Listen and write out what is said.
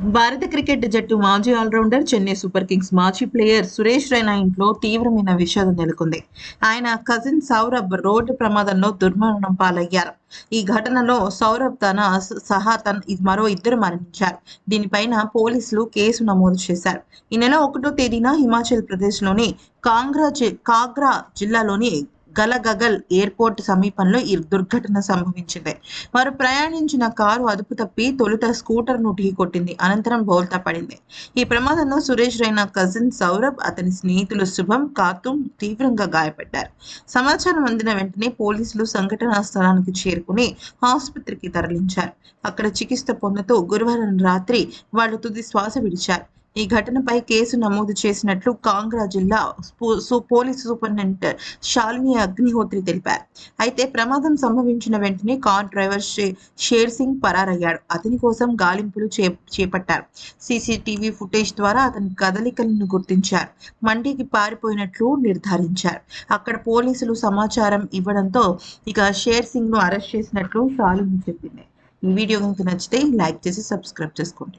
భారత క్రికెట్ జట్టు మాజీ ఆల్రౌండర్ చెన్నై సూపర్ కింగ్స్ మాజీ ప్లేయర్ సురేష్ రైనా ఇంట్లో తీవ్రమైన విషాదం నెలకొంది. ఆయన కజిన్ సౌరభ్ రోడ్డు ప్రమాదంలో దుర్మరణం పాలయ్యారు. ఈ ఘటనలో సౌరభ్ తన సహా తన మరో ఇద్దరు మరణించారు. దీనిపైన పోలీసులు కేసు నమోదు చేశారు. ఈ నెల ఒకటో తేదీన హిమాచల్ ప్రదేశ్లోని కాంగ్రా కాగ్రా జిల్లాలోని గలగగల్ ఎయిర్పోర్ట్ సమీపంలో ఈ దుర్ఘటన సంభవించింది. వారు ప్రయాణించిన కారు అదుపు తప్పి తొలుత స్కూటర్ను ఢీకొట్టింది. అనంతరం బోల్తా పడింది. ఈ ప్రమాదంలో సురేష్ రైనా కజిన్ సౌరభ్ అతని స్నేహితులు శుభం కాతుం తీవ్రంగా గాయపడ్డారు. సమాచారం అందిన వెంటనే పోలీసులు సంఘటనా స్థలానికి చేరుకుని ఆసుపత్రికి తరలించారు. అక్కడ చికిత్స పొందుతూ గురువారం రాత్రి వాళ్ళు తుది శ్వాస విడిచారు. ఈ ఘటనపై కేసు నమోదు చేసినట్లు కాంగ్రా జిల్లా police police superintendent Shalini Agnihotri తెలిపారు. అయితే ప్రమాదం సంభవించిన వెంటనే కార్ డ్రైవర్ షేర్ సింగ్ పరారయ్యాడు. అతని కోసం గాలింపులు చే చేపట్టారు. సీసీటీవీ ఫుటేజ్ ద్వారా అతని కదలికలను గుర్తించారు. మండికి పారిపోయినట్లు నిర్ధారించారు. అక్కడ పోలీసులు సమాచారం ఇవ్వడంతో ఇక షేర్ సింగ్ను అరెస్ట్ చేసినట్లు శాలిని చెప్పింది. ఈ వీడియో కనుక నచ్చితే లైక్ చేసి సబ్స్క్రైబ్ చేసుకోండి.